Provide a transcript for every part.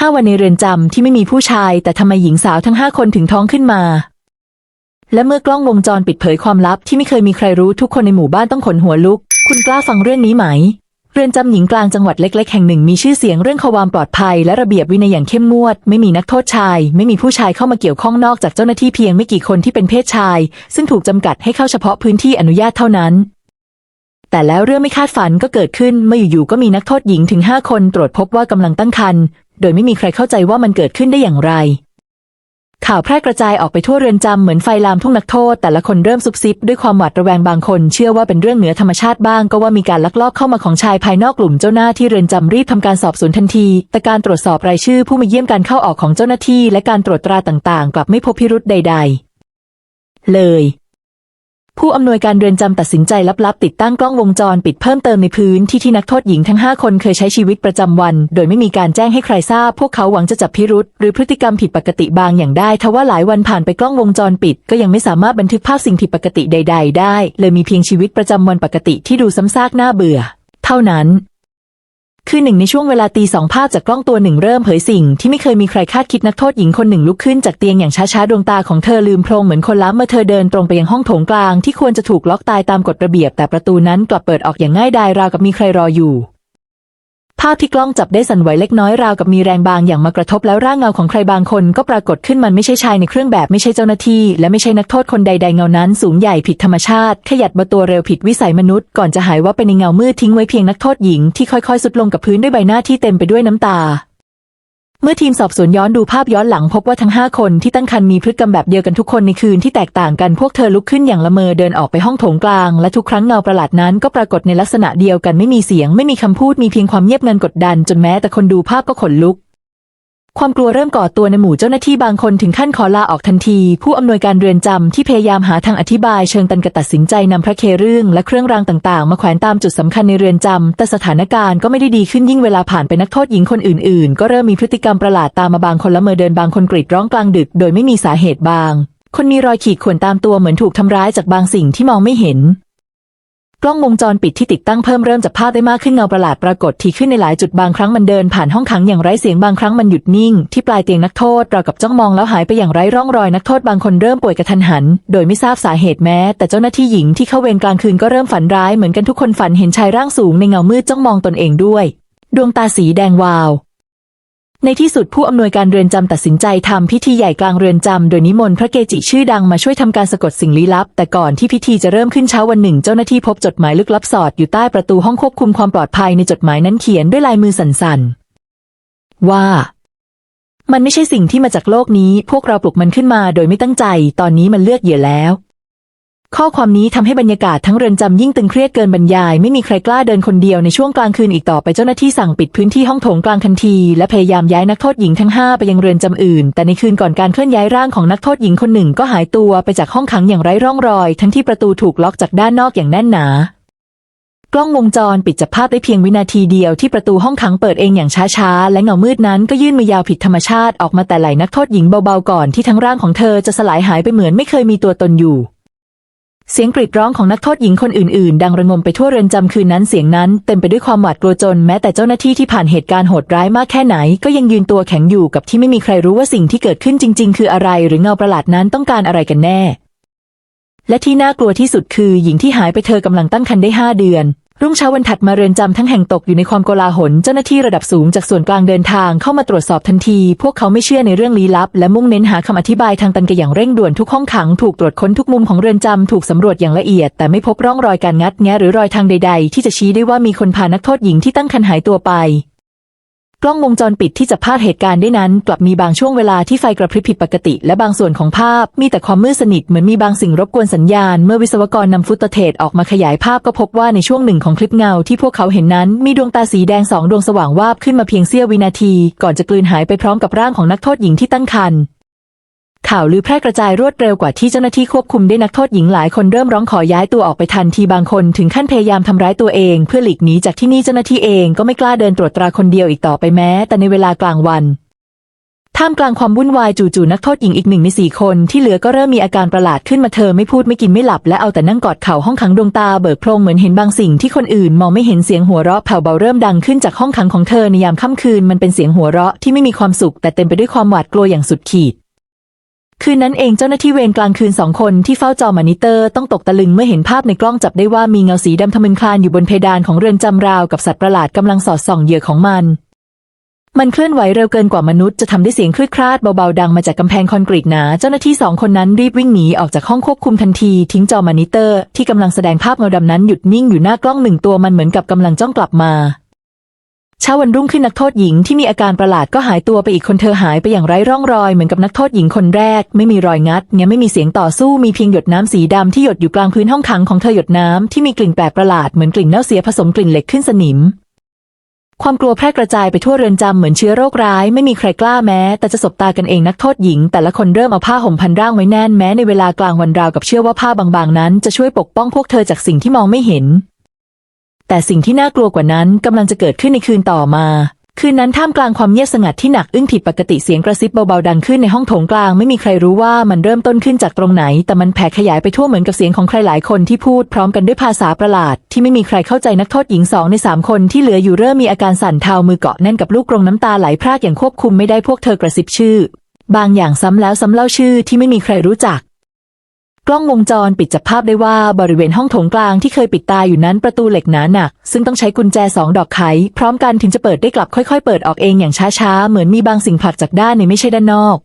ห้าวันในเรือนจำที่ไม่มีผู้ชาย แต่ทำไมหญิงสาวทั้งห้าคนถึงท้องขึ้นมา และเมื่อกล้องวงจรปิดเผยความลับที่ไม่เคยมีใครรู้ทุกคนในหมู่บ้านต้องขนหัวลุก คุณกล้าฟังเรื่องนี้ไหม เรือนจำหญิงกลางจังหวัดเล็ก ๆ แห่งหนึ่งมีชื่อเสียงเรื่องความปลอดภัย และระเบียบวินัยอย่างเข้มงวด ไม่มีนักโทษชาย ไม่มีผู้ชายเข้ามาเกี่ยวข้องนอกจากเจ้าหน้าที่เพียงไม่กี่คนที่เป็นเพศชาย ซึ่งถูกจำกัดให้เข้าเฉพาะพื้นที่อนุญาตเท่านั้นแต่แล้วเรื่องไม่คาดฝันก็เกิดขึ้นเมื่ออยู่ๆก็มีนักโทษหญิงถึงห้าคนตรวจพบว่ากำลังตั้งครรภ์ โดยไม่มีใครเข้าใจว่ามันเกิดขึ้นได้อย่างไร ข่าวแพร่กระจายออกไปทั่วเรือนจำเหมือนไฟลามทุ่งนักโทษ แต่ละคนเริ่มซุบซิบด้วยความหวาดระแวงบางคน เชื่อว่าเป็นเรื่องเหนือธรรมชาติบ้างก็ว่ามีการลักลอบเข้ามาของชายภายนอกกลุ่มเจ้าหน้าที่เรือนจำรีบทำการสอบสวนทันที แต่การตรวจสอบรายชื่อผู้มาเยี่ยมการเข้าออกของเจ้าหน้าที่ และการตรวจตราต่างๆ กลับไม่พบพิรุธใด ๆ เลย ผู้อำนวยการเรือนจำตัดสินใจลับๆ ติดตั้งกล้องวงจรปิดเพิ่มเติมในพื้นที่ที่นักโทษหญิงทั้ง 5 คนเคยใช้ชีวิตประจำวัน โดยไม่มีการแจ้งให้ใครทราบ พวกเขาหวังจะจับพิรุษหรือพฤติกรรมผิดปกติบางอย่างได้ทว่าหลายวันผ่านไปกล้องวงจรปิด ก็ยังไม่สามารถบันทึกภาพสิ่งผิดปกติใด ๆ ได้ เลยมีเพียงชีวิตประจำวันปกติที่ดูซ้ำซากน่าเบื่อ เท่านั้น คือหนึ่งในช่วงเวลาตีสองภาพจากกล้องตัวหนึ่งเริ่มเผยสิ่งที่ไม่เคยมีใครคาดคิดนักโทษหญิงคนหนึ่งลุกขึ้นจากเตียงอย่างช้าๆ ดวงตาของเธอลืมโพลงเหมือนคนล้ำเมื่อเธอเดินตรงไปยังห้องโถงกลางที่ควรจะถูกล็อกตายตามกฎระเบียบ แต่ประตูนั้นกลับเปิดออกอย่างง่ายดายราวกับมีใครรออยู่ ภาพที่กล้องจับได้สั่นไหวเล็กน้อยราวกับมีแรงบางอย่างมากระทบแล้วร่างเงาของใครบางคนก็ปรากฏขึ้นมันไม่ใช่ชายในเครื่องแบบไม่ใช่เจ้าหน้าที่ และไม่ใช่นักโทษคนใดๆเงานั้น สูงใหญ่ผิดธรรมชาติ ขยัดบตัวเร็วผิดวิสัยมนุษย์ ก่อนจะหายว่าไปในเงามืดทิ้งไว้เพียงนักโทษหญิงที่ค่อยๆสุดลงกับพื้นด้วยใบหน้าที่เต็มไปด้วยน้ำตา เมื่อทีมสอบสวนย้อนดูภาพย้อนหลังพบว่าทั้ง 5 คนที่ตั้งคันมีพฤติกรรมแบบเดียวกันทุกคนในคืนที่แตกต่างกันพวกเธอลุกขึ้นอย่างละเมอเดินออกไปห้องโถงกลาง และทุกครั้งเงาประหลาดนั้นก็ปรากฏในลักษณะเดียวกันไม่มีเสียง ไม่มีคำพูดมีเพียงความเงียบงันกดดัน จนแม้แต่คนดูภาพก็ขนลุก ความกลัวเริ่มก่อตัวในหมู่เจ้าหน้าที่บางคนถึงขั้นขอลาออกทันที ผู้อำนวยการเรือนจำที่พยายามหาทางอธิบายเชิงตันกระตัดสินใจนำพระเคเรื่องและเครื่องรางต่างๆ มาแขวนตามจุดสำคัญในเรือนจำแต่สถานการณ์ก็ไม่ได้ดีขึ้นยิ่งเวลาผ่านไปนักโทษหญิงคนอื่นๆ ก็เริ่มมีพฤติกรรมประหลาดตามมาบางคนละเมอเดินบางคนกรีดร้องกลางดึก โดยไม่มีสาเหตุบาง คนมีรอยขีดข่วนตามตัวเหมือนถูกทำร้ายจากบางสิ่งที่มองไม่เห็น กล้องวงจรปิดที่ติดตั้งเพิ่มเริ่มจับภาพได้มากขึ้นเงาประหลาดปรากฏทีขึ้นในหลายจุดบางครั้งมันเดินผ่านห้องขังอย่างไร้เสียงบางครั้งมันหยุดนิ่ง ที่ปลายเตียงนักโทษรากับจ้องมองแล้วหายไปอย่างไร้ร่องรอยนักโทษบางคนเริ่มป่วยกระทันหัน โดยไม่ทราบสาเหตุแม้ แต่เจ้าหน้าที่หญิงที่เข้าเวรกลางคืนก็เริ่มฝันร้ายเหมือนกันทุกคนฝันเห็นชายร่างสูงในเงามืดจ้องมองตนเองด้วย ดวงตาสีแดงวาว ในที่สุดผู้อำนวยการเรือนจำตัดสินใจทำพิธีใหญ่กลางเรือนจำโดยนิมนต์พระเกจิชื่อดังมาช่วยทำการสะกดสิ่งลี้ลับ แต่ก่อนที่พิธีจะเริ่มขึ้นเช้าวันหนึ่ง เจ้าหน้าที่พบจดหมายลึกลับสอดอยู่ใต้ประตูห้องควบคุมความปลอดภัยในจดหมายนั้นเขียนด้วยลายมือสั่นๆ ว่า มันไม่ใช่สิ่งที่มาจากโลกนี้ พวกเราปลุกมันขึ้นมาโดยไม่ตั้งใจ ตอนนี้มันเลือกเหยื่อแล้ว ข้อความนี้ทำให้บรรยากาศทั้งเรือนจำยิ่งตึงเครียดเกินบรรยาย ไม่มีใครกล้าเดินคนเดียวในช่วงกลางคืนอีกต่อไปเจ้าหน้าที่สั่งปิดพื้นที่ห้องโถงกลางทันที และพยายามย้ายนักโทษหญิงทั้งห้าไปยังเรือนจำอื่น แต่ในคืนก่อนการเคลื่อนย้ายร่างของนักโทษหญิงคนหนึ่งก็หายตัวไปจากห้องขังอย่างไร้ร่องรอย ทั้งที่ประตูถูกล็อกจากด้านนอกอย่างแน่นหนากล้องวงจรปิดจับภาพได้เพียงวินาทีเดียวที่ประตูห้องขังเปิดเองอย่างช้าๆ และเงามืดนั้นก็ยื่นมือยาวผิดธรรมชาติออกมาแต่ไหลนักโทษหญิงเบาๆก่อนที่ทั้งร่างของเธอจะสลายหายไปเหมือนไม่เคยมีตัวตนอยู่ เสียงกรีดร้องของนักโทษหญิงคนอื่นๆ ดังระงมไปทั่วเรือนจำคืนนั้นเสียงนั้นเต็มไปด้วยความหวาดกลัวจนแม้แต่เจ้าหน้าที่ที่ผ่านเหตุการณ์โหดร้ายมากแค่ไหน ก็ยังยืนตัวแข็งอยู่กับที่ไม่มีใครรู้ว่าสิ่งที่เกิดขึ้นจริง ๆ คืออะไร หรือเงาประหลาดนั้นต้องการอะไรกันแน่ และที่น่ากลัวที่สุดคือหญิงที่หายไปเธอกำลังตั้งครรภ์ได้ห้าเดือน รุ่งเช้าวันถัดมาเรือนจำทั้งแห่งตกอยู่ในความโกลาหล เจ้าหน้าที่ระดับสูงจากส่วนกลางเดินทางเข้ามาตรวจสอบทันที พวกเขาไม่เชื่อในเรื่องลี้ลับ และมุ่งเน้นหาคำอธิบายทางตันกอย่างเร่งด่วนทุกห้องขังถูกตรวจค้นทุกมุมของเรือนจำถูกสำรวจอย่างละเอียด แต่ไม่พบร่องรอยการงัดแงะหรือรอยทางใด ๆ ที่จะชี้ได้ว่ามีคนพานักโทษหญิงที่ตั้งครรภ์หายตัวไป กล้องวงจรปิดที่จับภาพเหตุการณ์ได้นั้น กลับมีบางช่วงเวลาที่ไฟกระพริบผิดปกติ และบางส่วนของภาพมีแต่ความมืดสนิทเหมือนมีบางสิ่งรบกวนสัญญาณ เมื่อวิศวกรนำฟุตเทจออกมาขยายภาพก็พบว่าในช่วงหนึ่งของคลิปเงาที่พวกเขาเห็นนั้น มีดวงตาสีแดงสองดวงสว่างวาบขึ้นมาเพียงเสี้ยววินาที ก่อนจะกลืนหายไปพร้อมกับร่างของนักโทษหญิงที่ตั้งครรภ์ ข่าวลือแพร่กระจายรวดเร็วกว่าที่เจ้าหน้าที่ควบคุมได้นักโทษหญิงหลายคนเริ่มร้องขอย้ายตัวออกไปทันทีบางคนถึงขั้นพยายามทำร้ายตัวเอง เพื่อหลีกหนีจากที่นี่เจ้าหน้าที่เองก็ไม่กล้าเดินตรวจตราคนเดียวอีกต่อไปแม้ แต่ในเวลากลางวันท่ามกลางความวุ่นวายจู่ๆนักโทษหญิงอีกหนึ่งในสี่คนที่เหลือก็เริ่มมีอาการประหลาดขึ้นมาเธอไม่พูดไม่กินไม่หลับและเอาแต่นั่งกอดเข่าห้องขังดวงตาเบิกโพลงเหมือนเห็นบางสิ่งที่คนอื่นมองไม่เห็นเสียงหัวเราะแผ่วเบาเริ่มดังขึ้นจากห้องขังของเธอในยามค่ำคืนมันเป็นเสียงหัวเราะที่ไม่มีความสุขแต่เต็มไปด้วยความหวาดกลัวอย่างสุดขีด คืนนั้นเองเจ้าหน้าที่เวรกลางคืนสองคนที่เฝ้าจอมอนิเตอร์ต้องตกตะลึงเมื่อเห็นภาพในกล้องจับได้ว่ามีเงาสีดำทะมึนคลานอยู่บนเพดานของเรือนจำราวกับสัตว์ประหลาดกำลังสอดส่องเหยื่อของมัน มันเคลื่อนไหวเร็วเกินกว่ามนุษย์จะทำได้เสียงคลืดคลาดเบาๆดังมาจากกำแพงคอนกรีตหนา เจ้าหน้าที่สองคนนั้นรีบวิ่งหนีออกจากห้องควบคุมทันทีทิ้งจอมอนิเตอร์ที่กำลังแสดงภาพเงาดำนั้นหยุดนิ่งอยู่หน้ากล้องหนึ่งตัวมันเหมือนกับกำลังจ้องกลับมา เช้าวันรุ่งขึ้นนักโทษหญิงที่มีอาการประหลาดก็หายตัวไปอีกคนเธอหายไปอย่างไร้ร่องรอยเหมือนกับนักโทษหญิงคนแรก ไม่มีรอยงัดเงี้ยไม่มีเสียงต่อสู้มีเพียงหยดน้ำสีดำที่หยดอยู่กลางพื้นห้องขังของเธอหยดน้ำที่มีกลิ่นแปลกประหลาดเหมือนกลิ่นเน่าเสียผสมกลิ่นเหล็กขึ้นสนิม ความกลัวแพร่กระจายไปทั่วเรือนจำเหมือนเชื้อโรคร้ายไม่มีใครกล้าแม้ แต่จะสบตากันเองนักโทษหญิง แต่ละคนเริ่มเอาผ้าห่มพันร่างไว้แน่นแม้ในเวลากลางวันราวกับเชื่อว่าผ้าบางๆนั้นจะช่วยปกป้องพวกเธอจากสิ่งที่มองไม่เห็น แต่สิ่งที่น่ากลัวกว่านั้นกำลังจะเกิดขึ้นในคืนต่อมา คืนนั้นท่ามกลางความเงียบสงัดที่หนักอึ้งผิดปกติเสียงกระซิบเบาๆดังขึ้นในห้องโถงกลางไม่มีใครรู้ว่ามันเริ่มต้นขึ้นจากตรงไหน แต่มันแผ่ขยายไปทั่วเหมือนกับเสียงของใครหลายคนที่พูดพร้อมกันด้วยภาษาประหลาด ที่ไม่มีใครเข้าใจนักโทษหญิงสองในสามคนที่เหลืออยู่เริ่มมีอาการสั่นเทามือเกาะแน่นกับลูกกรงน้ำตาไหลพรากอย่างควบคุมไม่ได้พวกเธอกระซิบชื่อ บางอย่างซ้ำแล้วซ้ำเล่าชื่อที่ไม่มีใครรู้จัก กล้องวงจรปิดจับภาพได้ว่าบริเวณห้องโถงกลางที่เคยปิดตาอยู่นั้นประตูเหล็กหนาหนัก ซึ่งต้องใช้กุญแจสองดอกไข พร้อมกันถึงจะเปิดได้กลับค่อยๆ เปิดออกเองอย่างช้าๆ เหมือนมีบางสิ่งผลักจากด้านในไม่ใช่ด้านนอก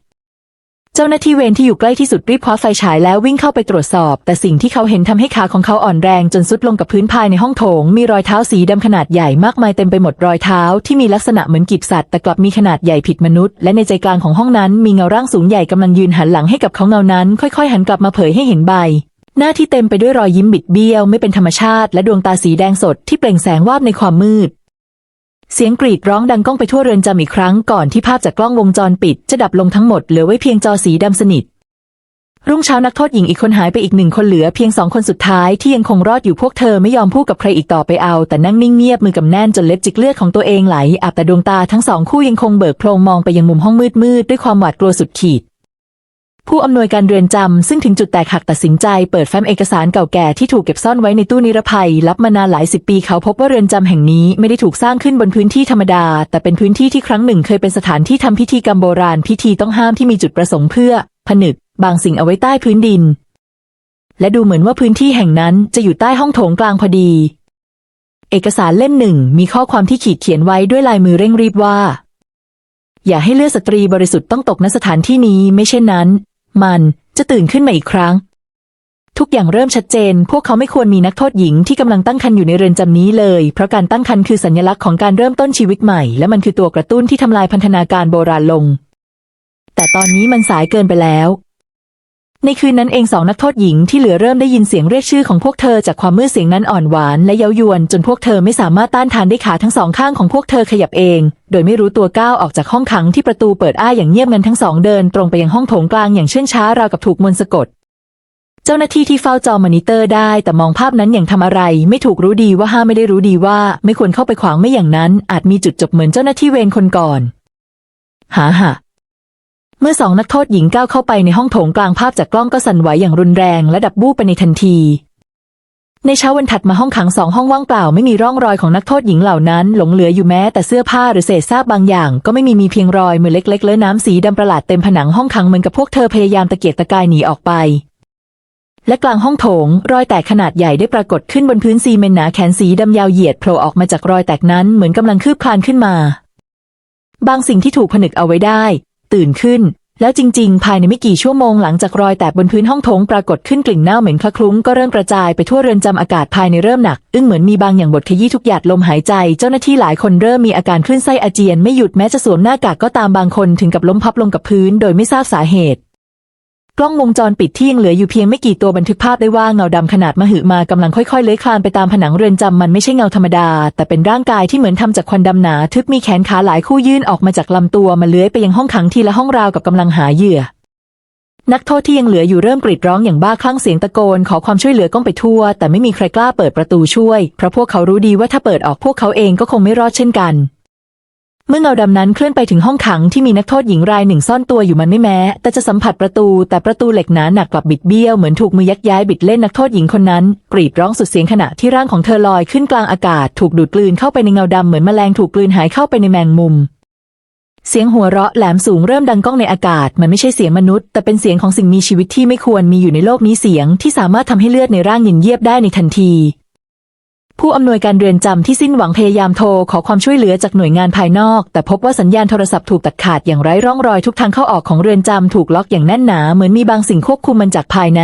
เจ้าหน้าที่เวรที่อยู่ใกล้ที่สุดรีบคว้าไฟฉายแล้ววิ่งเข้าไปตรวจสอบ แต่สิ่งที่เขาเห็นทำให้ขาของเขาอ่อนแรงจนซุดลงกับพื้นภายในห้องโถง มีรอยเท้าสีดำขนาดใหญ่มากมายเต็มไปหมดรอยเท้าที่มีลักษณะเหมือนกีบสัตว์แต่กลับมีขนาดใหญ่ผิดมนุษย์ และในใจกลางของห้องนั้นมีเงาร่างสูงใหญ่กำลังยืนหันหลังให้กับเขาเงานั้น ค่อย ๆ หันกลับมาเผยให้เห็นใบ หน้าที่เต็มไปด้วยรอยยิ้มบิดเบี้ยวไม่เป็นธรรมชาติ และดวงตาสีแดงสดที่เปล่งแสงวาบในความมืด เสียงกรีดร้องดังก้องไปทั่วเรือนจำอีกครั้งก่อนที่ภาพจากกล้องวงจรปิด จะดับลงทั้งหมดเหลือไว้เพียงจอสีดำสนิท รุ่งเช้านักโทษหญิงอีกคนหายไปอีกหนึ่งคนเหลือเพียงสองคนสุดท้ายที่ยังคงรอดอยู่พวกเธอไม่ยอมพูดกับใครอีกต่อไปเอา แต่นั่งนิ่งเงียบมือกำแน่นจนเล็บจิกเลือดของตัวเองไหลอาบแต่ดวงตาทั้งสองคู่ยังคงเบิกโพรงมองไปยังมุมห้องมืดๆด้วยความหวาดกลัวสุดขีด ผู้อำนวยการเรือนจำซึ่งถึงจุดแตกหักตัดสินใจเปิดแฟ้มเอกสารเก่าแก่ที่ถูกเก็บซ่อนไว้ในตู้นิรภัยรับมานานหลายสิบปีเขาพบว่าเรือนจำแห่งนี้ไม่ได้ถูกสร้างขึ้นบนพื้นที่ธรรมดา แต่เป็นพื้นที่ที่ครั้งหนึ่งเคยเป็นสถานที่ทำพิธีกรรมโบราณพิธีต้องห้ามที่มีจุดประสงค์เพื่อ ผนึก บางสิ่งเอาไว้ใต้พื้นดิน และดูเหมือนว่าพื้นที่แห่งนั้นจะอยู่ใต้ห้องโถงกลางพอดี เอกสารเล่มหนึ่งมีข้อความที่ขีดเขียนไว้ด้วยลายมือเร่งรีบว่า อย่าให้เลือดสตรีบริสุทธิ์ต้องตกณสถานที่นี้ไม่เช่นนั้น มันจะตื่นขึ้นมาอีกครั้ง ทุกอย่างเริ่มชัดเจน พวกเขาไม่ควรมีนักโทษหญิงที่กำลังตั้งครรภ์อยู่ในเรือนจำนี้เลย เพราะการตั้งครรภ์คือสัญลักษณ์ของการเริ่มต้นชีวิตใหม่ และมันคือตัวกระตุ้นที่ทำลายพันธนาการโบราณลง แต่ตอนนี้มันสายเกินไปแล้ว ในคืนนั้นเองสองนักโทษหญิงที่เหลือเริ่มได้ยินเสียงเรียกชื่อของพวกเธอจากความมืดเสียงนั้นอ่อนหวานและเย้ายวน จนพวกเธอไม่สามารถต้านทานได้ขาทั้งสองข้างของพวกเธอขยับเอง โดยไม่รู้ตัวก้าวออกจากห้องขังที่ประตูเปิดอ้าอย่างเงียบงันทั้งสองเดินตรงไปยังห้องโถงกลางอย่างเชื่องช้าราวกับถูกมนต์สะกดเจ้าหน้าที่ที่เฝ้าจอมอนิเตอร์ได้ แต่มองภาพนั้นอย่างทำอะไร ไม่ถูกรู้ดีว่าห้าไม่ได้รู้ดีว่า ไม่ควรเข้าไปขวางไม่อย่างนั้น อาจมีจุดจบเหมือนเจ้าหน้าที่เวรคนก่อนหาหะ เมื่อสองนักโทษหญิงก้าวเข้าไปในห้องโถงกลางภาพจากกล้องก็สั่นไหวอย่างรุนแรงและดับบู้ไปในทันที ในเช้าวันถัดมาห้องขังสองห้องว่างเปล่าไม่มีร่องรอยของนักโทษหญิงเหล่านั้น หลงเหลืออยู่แม้แต่เสื้อผ้าหรือเศษซากบางอย่าง ก็ไม่มีมีเพียงรอยมือเล็กๆเลือน้ำสีดำประหลาดเต็มผนังห้องขังเหมือนกับพวกเธอพยายามตะเกียกตะกายหนีออกไปและกลางห้องโถง รอยแตกขนาดใหญ่ได้ปรากฏขึ้นบนพื้นซีเมนต์หนาแขนสีดำยาวเหยียดโผล่ออกมาจากรอยแตกนั้นเหมือนกำลังคืบคลานขึ้นมา บางสิ่งที่ถูกผนึกเอาไว้ได้ ตื่นขึ้น แล้วจริง ๆ ภายในไม่กี่ชั่วโมงหลังจากรอยแตกบนพื้นห้องโถงปรากฏขึ้นกลิ่นเน่าเหม็นคละคลุ้งก็เริ่มกระจายไปทั่วเรือนจำอากาศภายในเริ่มหนัก อึ้งเหมือนมีบางอย่างบดขยี้ทุกหยาดลมหายใจ เจ้าหน้าที่หลายคนเริ่มมีอาการคลื่นไส้อาเจียนไม่หยุดแม้จะสวมหน้ากากก็ตามบางคนถึงกับล้มพับลงกับพื้น โดยไม่ทราบสาเหตุ กล้องวงจรปิดที่ยังเหลืออยู่เพียงไม่กี่ตัวบันทึกภาพได้ว่าเงาดำขนาดมหึมากำลังค่อยๆเลื้อยคลานไปตามผนังเรือนจำมันไม่ใช่เงาธรรมดา แต่เป็นร่างกายที่เหมือนทำจากควันดำหนาทึบมีแขนขาหลายคู่ยื่นออกมาจากลำตัวมาเลื้อยไปยังห้องขังทีละห้องราวกับกำลังหาเหยื่อ นักโทษที่ยังเหลืออยู่เริ่มกรีดร้องอย่างบ้าคลั่งเสียงตะโกนขอความช่วยเหลือก้องไปทั่ว แต่ไม่มีใครกล้าเปิดประตูช่วยเพราะพวกเขารู้ดีว่าถ้าเปิดออกพวกเขาเองก็คงไม่รอดเช่นกัน เมื่อเงาดำนั้นเคลื่อนไปถึงห้องขังที่มีนักโทษหญิงรายหนึ่งซ่อนตัวอยู่มันไม่แม้ แต่จะสัมผัสประตูแต่ประตูเหล็กหนาหนักกลับบิดเบี้ยวเหมือนถูกมือยักย้ายบิดเล่นนักโทษหญิงคนนั้นกรีดร้องสุดเสียงขณะที่ร่างของเธอลอยขึ้นกลางอากาศ ถูกดูดกลืนเข้าไปในเงาดำเหมือนแมลงถูกกลืนหายเข้าไปในแมงมุม เสียงหัวเราะแหลมสูงเริ่มดังก้องในอากาศ มันไม่ใช่เสียงมนุษย์ แต่เป็นเสียงของสิ่งมีชีวิตที่ไม่ควรมีอยู่ในโลกนี้เสียงที่สามารถทำให้เลือดในร่างเย็นเยียบได้ในทันที ผู้อำนวยการเรือนจำที่สิ้นหวังพยายามโทรขอความช่วยเหลือจากหน่วยงานภายนอก แต่พบว่าสัญญาณโทรศัพท์ถูกตัดขาดอย่างไร้ร่องรอยทุกทางเข้าออกของเรือนจำถูกล็อกอย่างแน่นหนาเหมือนมีบางสิ่งควบคุมมันจากภายใน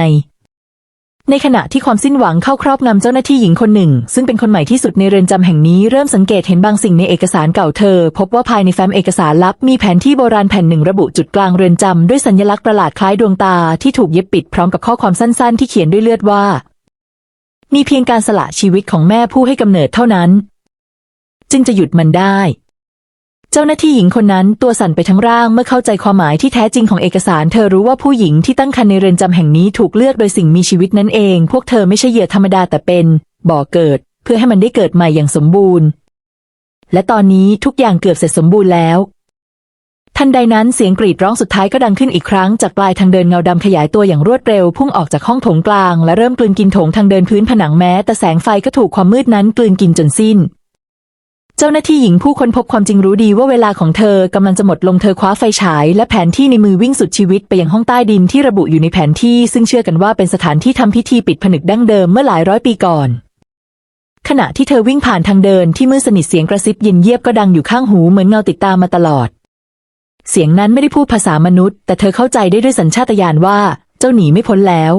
ในขณะที่ความสิ้นหวังเข้าครอบงำเจ้าหน้าที่หญิงคนหนึ่ง ซึ่งเป็นคนใหม่ที่สุดในเรือนจำแห่งนี้เริ่มสังเกตเห็นบางสิ่งในเอกสารเก่าเธอ พบว่าภายในแฟ้มเอกสารลับมีแผนที่โบราณแผ่นหนึ่งระบุจุดกลางเรือนจำด้วยสัญลักษณ์ประหลาดคล้ายดวงตาที่ถูกเย็บปิดพร้อมกับข้อความสั้น ๆ ที่เขียนด้วยเลือดว่า มีเพียงการสละชีวิตของแม่ผู้ให้กำเนิดเท่านั้น จึงจะหยุดมันได้ เจ้าหน้าที่หญิงคนนั้นตัวสั่นไปทั้งร่างเมื่อเข้าใจความหมายที่แท้จริงของเอกสาร เธอรู้ว่าผู้หญิงที่ตั้งครรภ์ในเรือนจำแห่งนี้ถูกเลือกโดยสิ่งมีชีวิตนั่นเอง พวกเธอไม่ใช่เหยื่อธรรมดาแต่เป็น บ่อเกิด เพื่อให้มันได้เกิดใหม่อย่างสมบูรณ์ และตอนนี้ทุกอย่างเกือบเสร็จสมบูรณ์แล้ว ทันใดนั้นเสียงกรีดร้องสุดท้ายก็ดังขึ้นอีกครั้งจากปลายทางเดินเงาดำขยายตัวอย่างรวดเร็วพุ่งออกจากห้องโถงกลางและเริ่มกลืนกินโถงทางเดินพื้นผนังแม้แต่แสงไฟก็ถูกความมืดนั้นกลืนกินจนสิ้น เจ้าหน้าที่หญิงผู้ค้นพบความจริงรู้ดีว่าเวลาของเธอกำลังจะหมดลงเธอคว้าไฟฉาย และแผนที่ในมือวิ่งสุดชีวิตไปยังห้องใต้ดินที่ระบุอยู่ในแผนที่ ซึ่งเชื่อกันว่าเป็นสถานที่ทำพิธีปิดผนึกดั้งเดิมเมื่อหลายร้อยปีก่อนขณะที่เธอวิ่งผ่านทางเดินที่มืดสนิทเสียงกระซิบเย็นเยียบก็ดังอยู่ข้างหูเหมือนเงาติดตามมาตลอด เสียงนั้นไม่ได้พูดภาษามนุษย์ แต่เธอเข้าใจได้ด้วยสัญชาตญาณว่า เจ้าหนีไม่พ้นแล้ว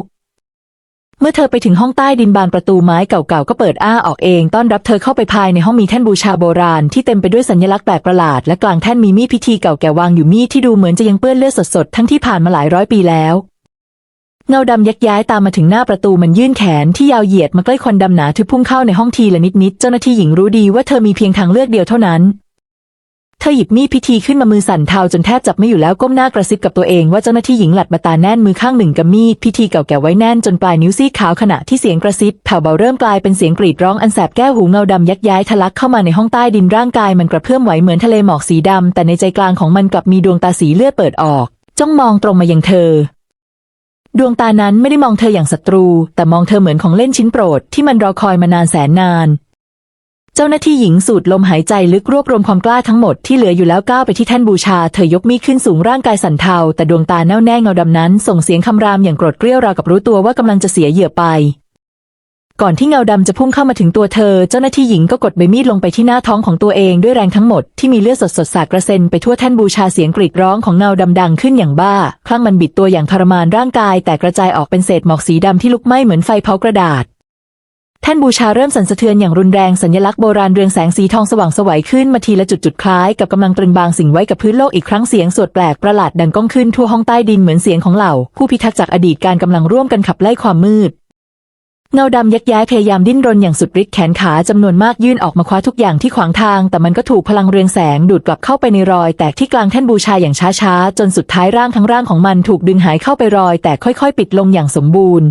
เมื่อเธอไปถึงห้องใต้ดินบานประตูไม้เก่าๆก็เปิดอ้าออกเองต้อนรับเธอเข้าไปภายในห้องมีแท่นบูชาโบราณที่เต็มไปด้วยสัญลักษณ์แปลกประหลาดและกลางแท่นมีมีดพิธีเก่าแก่วางอยู่มีดที่ดูเหมือนจะยังเปื้อนเลือดสดๆทั้งที่ผ่านมาหลายร้อยปีแล้วเงาดำยักย้ายตามมาถึงหน้าประตูมันยื่นแขนที่ยาวเหยียดมาใกล้ควันดำหนาทึบพุ่งเข้าในห้องทีละนิดๆเจ้าหน้าที่หญิงรู้ดีว่าเธอมีเพียงทางเลือกเดียวเท่านั้น เธอหยิบมีดพิธีขึ้นมามือสั่นเทาจนแทบจับไม่อยู่แล้วก้มหน้ากระซิบกับตัวเองว่าเจ้าหน้าที่หญิงหลัดมาตาแน่นมือข้างหนึ่งกับมีดพิธีเก่าแก่ไว้แน่นจนปลายนิ้วซีขาวขณะที่เสียงกระซิบแผ่วเบาเริ่มกลายเป็นเสียงกรีดร้องอันแสบแก้วหูเงาดำยักย้ายทะลักเข้ามาในห้องใต้ดินร่างกายมันกระเพื่อมไหวเหมือนทะเลหมอกสีดำแต่ในใจกลางของมันกลับมีดวงตาสีเลือดเปิดออก จ้องมองตรงมายังเธอดวงตานั้นไม่ได้มองเธออย่างศัตรู แต่มองเธอเหมือนของเล่นชิ้นโปรดที่มันรอคอยมานานแสนนาน จ้าหน้าที่หญิงสูดลมหายใจลึกรวบรวมความกล้าทั้งหมดที่เหลืออยู่แล้วก้าวไปที่แท่นบูชา เธอยกมีดขึ้นสูงร่างกายสั่นเทา แต่ดวงตาแน่วแน่เงาดำนั้น ส่งเสียงคำรามอย่างโกรธเกรี้ยวราวกับรู้ตัวว่ากำลังจะเสียเหยื่อไป ก่อนที่เงาดำจะพุ่งเข้ามาถึงตัวเธอ เจ้าหน้าที่หญิงก็กดใบมีดลงไปที่หน้าท้องของตัวเองด้วยแรงทั้งหมดที่มีเลือดสดๆสาดกระเซ็นไปทั่วแท่นบูชาเสียงกรีดร้องของเงาดำดังขึ้นอย่างบ้า คลั่งมันบิดตัวอย่างทรมานร่างกาย แต่กระจายออกเป็นเศษหมอกสีดำที่ลุกไหม้เหมือนไฟเผากระดาษ แท่นบูชาเริ่มสั่นสะเทือนอย่างรุนแรงสัญลักษณ์โบราณเรืองแสงสีทองสว่างสวัยขึ้นมาทีละจุดจุดๆคล้ายกับกำลังตรึงบางสิ่งไว้กับพื้นโลกอีกครั้งเสียงสวดแปลกประหลาดดังก้องขึ้นทั่วห้องใต้ดินเหมือนเสียงของเหล่า ผู้พิทักษ์จากอดีตการกำลังร่วมกันขับไล่ความมืด เงาดำยักย้ายพยายามดิ้นรนอย่างสุดฤทธิ์แขนขาจำนวนมากยื่นออกมาคว้าทุกอย่างที่ขวางทาง แต่มันก็ถูกพลังเรืองแสงดูดกลับเข้าไปในรอย แตกที่กลางแท่นบูชาอย่างช้าๆจนสุดท้ายร่างทั้งร่างของมันถูกดึงหายเข้าไปรอย แต่ค่อย ๆ ปิดลงอย่างสมบูรณ์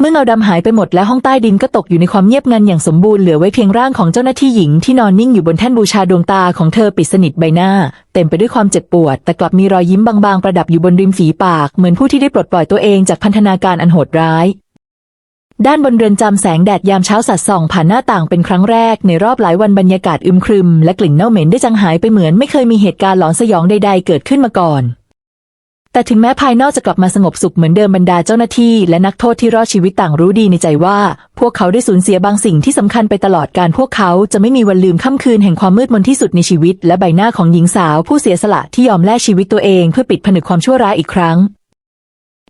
เมื่อเงาดำหายไปหมดและห้องใต้ดินก็ตกอยู่ในความเงียบงันอย่างสมบูรณ์เหลือไว้เพียงร่างของเจ้าหน้าที่หญิงที่นอนนิ่งอยู่บนแท่นบูชาดวงตาของเธอปิดสนิทใบหน้า เต็มไปด้วยความเจ็บปวด แต่กลับมีรอยยิ้มบางๆ ประดับอยู่บนริมฝีปาก เหมือนผู้ที่ได้ปลดปล่อยตัวเองจากพันธนาการอันโหดร้ายด้านบนเรือนจำแสงแดดยามเช้าสัดส่องผ่านหน้าต่างเป็นครั้งแรกในรอบหลายวันบรรยากาศอึมครึม และกลิ่นเน่าเหม็นได้จางหายไปเหมือนไม่เคยมีเหตุการณ์หลอนสยองใดๆเกิดขึ้นมาก่อน แต่ถึงแม้ภายนอกจะกลับมาสงบสุขเหมือนเดิมบรรดาเจ้าหน้าที่และนักโทษที่รอดชีวิตต่างรู้ดีในใจว่า พวกเขาได้สูญเสียบางสิ่งที่สำคัญไปตลอดการพวกเขาจะไม่มีวันลืมค่ำคืนแห่งความมืดมนที่สุดในชีวิต และใบหน้าของหญิงสาวผู้เสียสละที่ยอมแลกชีวิตตัวเองเพื่อปิดผนึกความชั่วร้ายอีกครั้ง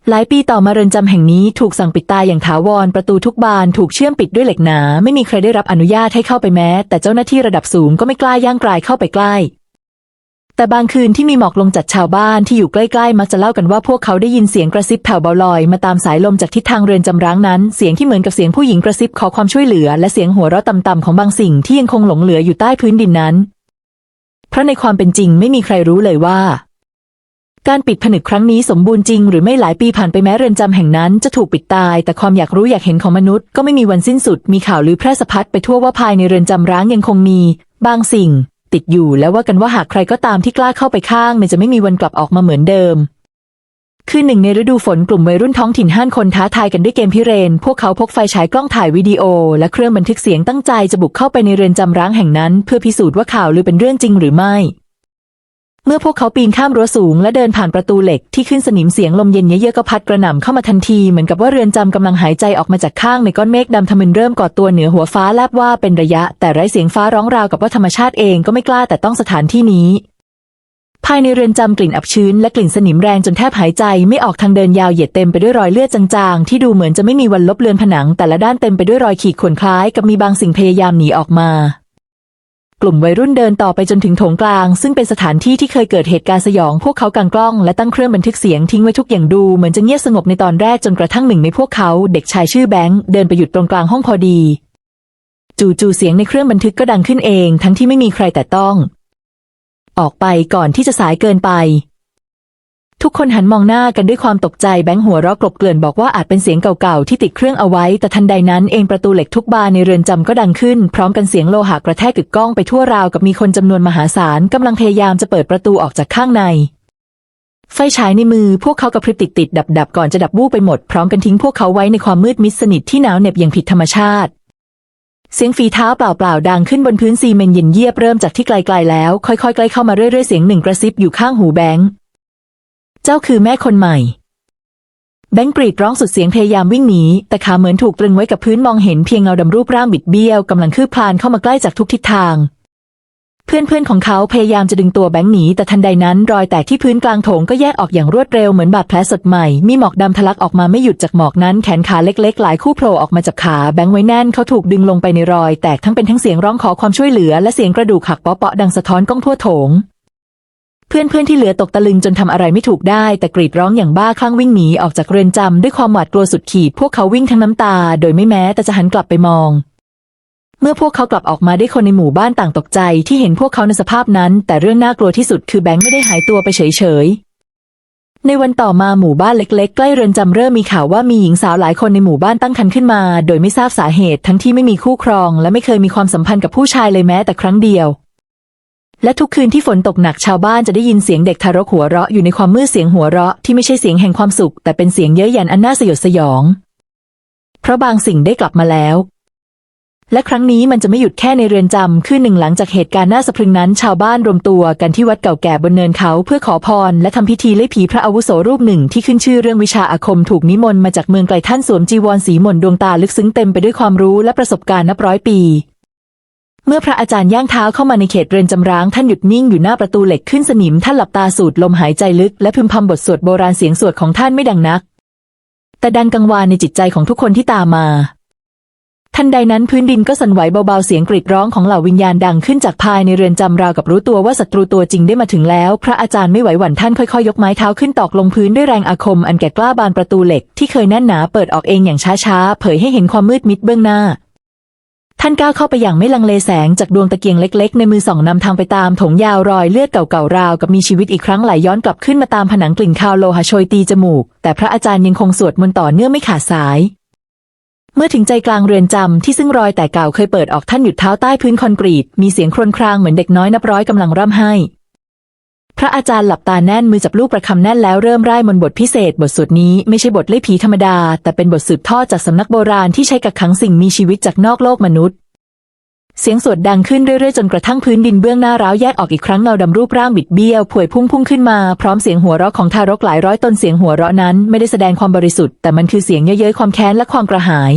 หลายปีต่อมาเรือนจำแห่งนี้ถูกสั่งปิดตายอย่างถาวร ประตูทุกบานถูกเชื่อมปิดด้วยเหล็กหนา ไม่มีใครได้รับอนุญาตให้เข้าไปแม้ แต่เจ้าหน้าที่ระดับสูงก็ไม่กล้าย่างกรายเข้าไปใกล้ แต่บางคืนที่มีหมอกลงจัดชาวบ้านที่อยู่ใกล้ๆ มักจะเล่ากันว่าพวกเขาได้ยินเสียงกระซิบแผ่วเบาลอย มาตามสายลมจากทิศทางเรือนจำร้างนั้น เสียงที่เหมือนกับเสียงผู้หญิงกระซิบขอความช่วยเหลือ และเสียงหัวเราะต่ำๆของบางสิ่งที่ยังคงหลงเหลืออยู่ใต้พื้นดินนั้น เพราะในความเป็นจริงไม่มีใครรู้เลยว่า การปิดผนึกครั้งนี้สมบูรณ์จริงหรือไม่หลายปีผ่านไปแม้เรือนจำแห่งนั้นจะถูกปิดตาย แต่ความอยากรู้อยากเห็นของมนุษย์ก็ไม่มีวันสิ้นสุด มีข่าวลือแพร่สะพัดไปทั่วว่าภายในเรือนจำร้างยังคงมี บางสิ่ง ติดอยู่และว่ากันว่าหากใครก็ตามที่กล้าเข้าไปข้างในจะไม่มีวันกลับออกมาเหมือนเดิม คือหนึ่งในฤดูฝนกลุ่มวัยรุ่นท้องถิ่นห้านคนท้าทายกันด้วยเกมพิเรน พวกเขาพกไฟฉายกล้องถ่ายวิดีโอ และเครื่องบันทึกเสียงตั้งใจจะบุกเข้าไปในเรือนจำร้างแห่งนั้น เพื่อพิสูจน์ว่าข่าวลือเป็นเรื่องจริงหรือไม่ เมื่อพวกเขาปีนข้ามรั้วสูงและเดินผ่านประตูเหล็กที่ขึ้นสนิมเสียงลมเย็นเยอะๆก็พัดกระหน่ำเข้ามาทันทีเหมือนกับว่าเรือนจำกำลังหายใจออกมาจากข้างในก้อนเมฆดำทะมึนเริ่มก่อตัวเหนือหัวฟ้าแลบว่าเป็นระยะ แต่ไร้เสียงฟ้าร้องราวกับว่าธรรมชาติเองก็ไม่กล้าแต่ต้องสถานที่นี้ ภายในเรือนจำกลิ่นอับชื้นและกลิ่นสนิมแรงจนแทบหายใจไม่ออกทางเดินยาวเหยียดเต็มไปด้วยรอยเลือดจางๆ ที่ดูเหมือนจะไม่มีวันลบเลือนผนัง แต่ละด้านเต็มไปด้วยรอยขีดข่วนคล้ายกับมีบางสิ่งพยายามหนีออกมา กลุ่มวัยรุ่นเดินต่อไปจนถึงโถงกลาง ซึ่งเป็นสถานที่ที่เคยเกิดเหตุการณ์สยอง พวกเขากางกล้องและตั้งเครื่องบันทึกเสียงทิ้งไว้ทุกอย่างดูเหมือนจะเงียบสงบในตอนแรกจนกระทั่งหนึ่งในพวกเขา เด็กชายชื่อแบงค์เดินไปหยุดตรงกลางห้องพอดี จู่ๆเสียงในเครื่องบันทึกก็ดังขึ้นเอง ทั้งที่ไม่มีใครแต่ต้อง ออกไปก่อนที่จะสายเกินไป ทุกคนหันมองหน้ากันด้วยความตกใจแบงค์หัวเราะกลบเกลื่อนบอกว่าอาจเป็นเสียงเก่าๆ ที่ติดเครื่องเอาไว้ แต่ทันใดนั้นเองประตูเหล็กทุกบานในเรือนจำก็ดังขึ้น พร้อมกันเสียงโลหะกระแทกกึกก้องไปทั่วราวกับมีคนจำนวนมหาศาลกำลังพยายามจะเปิดประตูออกจากข้างใน ไฟฉายในมือพวกเขากระพริบติดติดดับดับก่อนจะดับวูบไปหมด พร้อมกันทิ้งพวกเขาไว้ในความมืดมิดสนิทที่หนาวเหน็บอย่างผิดธรรมชาติเสียงฝีเท้าเปล่าๆ ดังขึ้นบนพื้นซีเมนต์เย็นเยียบเริ่มจากที่ไกลๆแล้ว ค่อยๆ ใกล้เข้ามาเรื่อยๆ เสียงหนึ่งกระซิบอยู่ข้างหูแบงค์ เจ้าคือแม่คนใหม่ แบงค์กรีดร้องสุดเสียงพยายามวิ่งหนี แต่ขาเหมือนถูกตรึงไว้กับพื้นมองเห็นเพียงเงาดำรูปร่างบิดเบี้ยวกำลังคืบคลานเข้ามาใกล้จากทุกทิศทาง เพื่อนๆของเขาพยายามจะดึงตัวแบงค์หนี แต่ทันใดนั้นรอยแตกที่พื้นกลางโถงก็แยกออกอย่างรวดเร็วเหมือนบาดแผลสดใหม่ มีหมอกดำทะลักออกมาไม่หยุดจากหมอกนั้นแขนขาเล็กๆ หลายคู่โผล่ออกมาจากขาแบงค์ไว้แน่นเขาถูกดึงลงไปในรอยแตกทั้งเป็นทั้งเสียงร้องขอความช่วยเหลือและเสียงกระดูกหักเปาะๆดังสะท้อนก้องทั่วโถง เพื่อนๆที่เหลือตกตะลึงจนทำอะไรไม่ถูกได้ แต่กรีดร้องอย่างบ้าคลั่งวิ่งหนีออกจากเรือนจำด้วยความหวาดกลัวสุดขีด พวกเขาวิ่งทั้งน้ำตา โดยไม่แม้แต่จะหันกลับไปมอง เมื่อพวกเขากลับออกมาได้คนในหมู่บ้านต่างตกใจที่เห็นพวกเขาในสภาพนั้น แต่เรื่องน่ากลัวที่สุดคือแบงค์ไม่ได้หายตัวไปเฉยๆ ในวันต่อมาหมู่บ้านเล็กๆ ใกล้เรือนจำเริ่มมีข่าวว่ามีหญิงสาวหลายคนในหมู่บ้านตั้งครรภ์ขึ้นมา โดยไม่ทราบสาเหตุทั้งที่ไม่มีคู่ครอง และไม่เคยมีความสัมพันธ์กับผู้ชายเลยแม้แต่ครั้งเดียว และทุกคืนที่ฝนตกหนักชาวบ้านจะได้ยินเสียงเด็กทารกหัวเราะอยู่ในความมืดเสียงหัวเราะที่ไม่ใช่เสียงแห่งความสุข แต่เป็นเสียงเย้ยหยันอันน่าสยดสยอง เพราะบางสิ่งได้กลับมาแล้ว และครั้งนี้มันจะไม่หยุดแค่ในเรือนจำคืนหนึ่งหลังจากเหตุการณ์น่าสะพรึงนั้นชาวบ้านรวมตัวกันที่วัดเก่าแก่บนเนินเขาเพื่อขอพร และทำพิธีไล่ผีพระอาวุโสรูปหนึ่งที่ขึ้นชื่อเรื่องวิชาอาคมถูกนิมนต์มาจากเมืองไกลท่านสวมจีวรสีหม่นดวงตาลึกซึ้งเต็มไปด้วยความรู้และประสบการณ์นับร้อยปี เมื่อพระอาจารย์ย่างเท้าเข้ามาในเขตเรือนจำร้างท่านหยุดนิ่งอยู่หน้าประตูเหล็กขึ้นสนิมท่านหลับตาสูดลมหายใจลึกและพึมพำบทสวดโบราณเสียงสวดของท่านไม่ดังนัก แต่ดังกังวานในจิตใจของทุกคนที่ตามมา ทันใดนั้นพื้นดินก็สั่นไหวเบาๆเสียงกรีดร้องของเหล่าวิญญาณดังขึ้นจากภายในเรือนจำราวกับรู้ตัวว่าศัตรูตัวจริงได้มาถึงแล้ว พระอาจารย์ไม่ไหวหวั่นท่านค่อยๆ ยกไม้เท้าขึ้นตอกลงพื้นด้วยแรงอาคม อันแก่กล้าบานประตูเหล็กที่เคยแน่นหนาเปิดออกเองอย่างช้าๆเผยให้เห็นความมืดมิดเบื้องหน้า ท่านก้าวเข้าไปอย่างไม่ลังเลแสงจากดวงตะเกียงเล็ก ๆ ในมือส่องนำทางไปตามถงยาวรอยเลือดเก่าๆราวกับมีชีวิตอีกครั้งไหลย้อนกลับขึ้นมาตามผนังกลิ่นคาวโลหะโชยตีจมูก แต่พระอาจารย์ยังคงสวดมนต์ต่อเนื่องไม่ขาดสาย เมื่อถึงใจกลางเรือนจำที่ซึ่งรอยแต่เก่าเคยเปิดออกท่านหยุดเท้าใต้พื้นคอนกรีต มีเสียงครวญครางเหมือนเด็กน้อยนับร้อยกำลังร่ำไห้ พระอาจารย์หลับตาแน่นมือจับลูกประคำแน่นแล้วเริ่มร่ายมนบทพิเศษ บทสวดนี้ไม่ใช่บทเล่ผีธรรมดา แต่เป็นบทสืบทอดจากสำนักโบราณที่ใช้กักขังสิ่งมีชีวิตจากนอกโลกมนุษย์ เสียงสวดดังขึ้นเรื่อยๆ จนกระทั่งพื้นดินเบื้องหน้าร้าวแยกออกอีกครั้งเงาดำรูปร่างบิดเบี้ยวผวยพุ่งพุ่งขึ้นมาพร้อมเสียงหัวเราะของทารกหลายร้อยตนเสียงหัวเราะนั้น ไม่ได้แสดงความบริสุทธิ์แต่มันคือเสียงเย้ยๆความแค้นและความกระหาย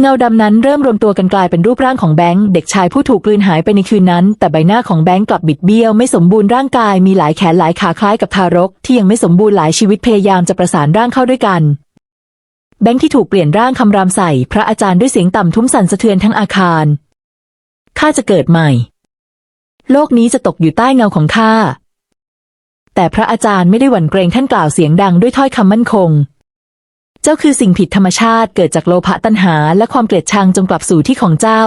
เงาดำนั้นเริ่มรวมตัวกันกลายเป็นรูปร่างของแบงค์เด็กชายผู้ถูกกลืนหายไปในคืนนั้น แต่ใบหน้าของแบงค์กลับบิดเบี้ยวไม่สมบูรณ์ร่างกายมีหลายแขนหลายขาคล้ายกับทารก ที่ยังไม่สมบูรณ์หลายชีวิตพยายามจะประสานร่างเข้าด้วยกัน แบงค์ที่ถูกเปลี่ยนร่างคำรามใส่ พระอาจารย์ด้วยเสียงต่ำทุ้มสั่นสะเทือนทั้งอาคารข้าจะเกิดใหม่ โลกนี้จะตกอยู่ใต้เงาของข้าแต่พระอาจารย์ไม่ได้หวั่นเกรงท่านกล่าวเสียงดังด้วยถ้อยคำมั่นคง เจ้าคือสิ่งผิดธรรมชาติเกิดจากโลภะตัณหา และความเกลียดชังจงกลับสู่ที่ของเจ้า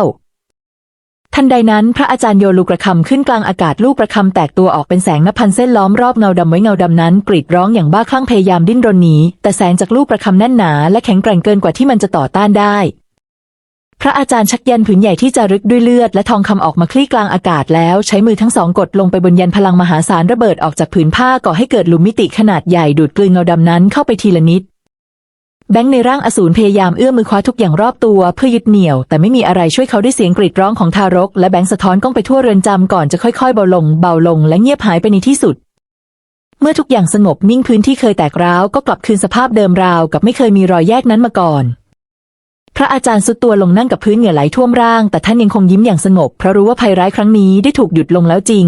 ทันใดนั้นพระอาจารย์โยลูกระคำขึ้นกลางอากาศลูกระคำแตกตัวออกเป็นแสงนับพันเส้นล้อมรอบเงาดำไว้เงาดำนั้นกรีดร้องอย่างบ้าคลั่งพยายามดิ้นรนหนีแต่แสงจากลูกระคำแน่นหนา และแข็งแกร่งเกินกว่าที่มันจะต่อต้านได้พระอาจารย์ชักยันผืนใหญ่ที่จะรึกด้วยเลือดและทองคำออกมาคลี่กลางอากาศแล้วใช้มือทั้งสองกดลงไปบนยันพลังมหาศาลระเบิดออกจากผืนผ้าก่อให้เกิดหลุมมิติขนาดใหญ่ดูดกลืนเงาดำนั้นเข้าไปทีละนิด แบงค์ในร่างอสูรพยายามเอื้อมมือคว้าทุกอย่างรอบตัวเพื่อยึดเหนี่ยว แต่ไม่มีอะไรช่วยเขาได้เสียงกรีดร้องของทารก และแบงค์สะท้อนกล้องไปทั่วเรือนจำก่อนจะค่อยๆเบาลง เบาลงและเงียบหายไปในที่สุด เมื่อทุกอย่างสงบนิ่งพื้นที่เคยแตกร้าวก็กลับคืนสภาพเดิมราวกับไม่เคยมีรอยแยกนั้นมาก่อน พระอาจารย์สุดตัวลงนั่งกับพื้นเหงื่อไหลท่วมร่าง แต่ท่านยังคงยิ้มอย่างสงบเพราะรู้ว่าภัยร้ายครั้งนี้ได้ถูกหยุดลงแล้วจริง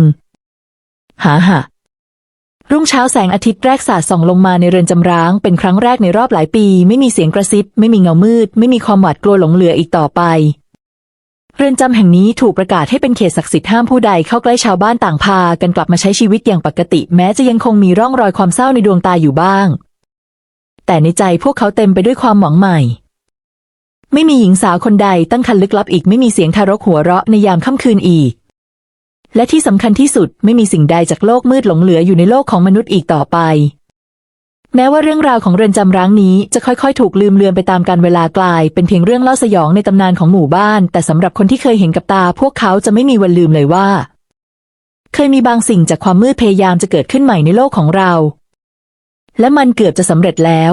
หาหะ รุ่งเช้าแสงอาทิตย์แรกสาดส่องลงมาในเรือนจำร้าง เป็นครั้งแรกในรอบหลายปี ไม่มีเสียงกระซิบ ไม่มีเงามืด ไม่มีความหวาดกลัวหลงเหลืออีกต่อไป เรือนจำแห่งนี้ถูกประกาศให้เป็นเขตศักดิ์สิทธิ์ห้ามผู้ใดเข้าใกล้ชาวบ้านต่างพากันกลับมาใช้ชีวิตอย่างปกติ แม้จะยังคงมีร่องรอยความเศร้าในดวงตาอยู่บ้าง แต่ในใจพวกเขาเต็มไปด้วยความหวังใหม่ ไม่มีหญิงสาวคนใดตั้งคันลึกลับอีกไม่มีเสียงทารกหัวเราะในยามค่ำคืนอีก และที่สำคัญที่สุดไม่มีสิ่งใดจากโลกมืดหลงเหลืออยู่ในโลกของมนุษย์อีกต่อไป แม้ว่าเรื่องราวของเรือนจำร้างนี้จะค่อยๆ ถูกลืมเลือนไปตามการเวลากลาย เป็นเพียงเรื่องเล่าสยองในตำนานของหมู่บ้าน แต่สำหรับคนที่เคยเห็นกับตา พวกเขาจะไม่มีวันลืมเลยว่า เคยมีบางสิ่งจากความมืดพยายามจะเกิดขึ้นใหม่ในโลกของเรา และมันเกือบจะสำเร็จแล้ว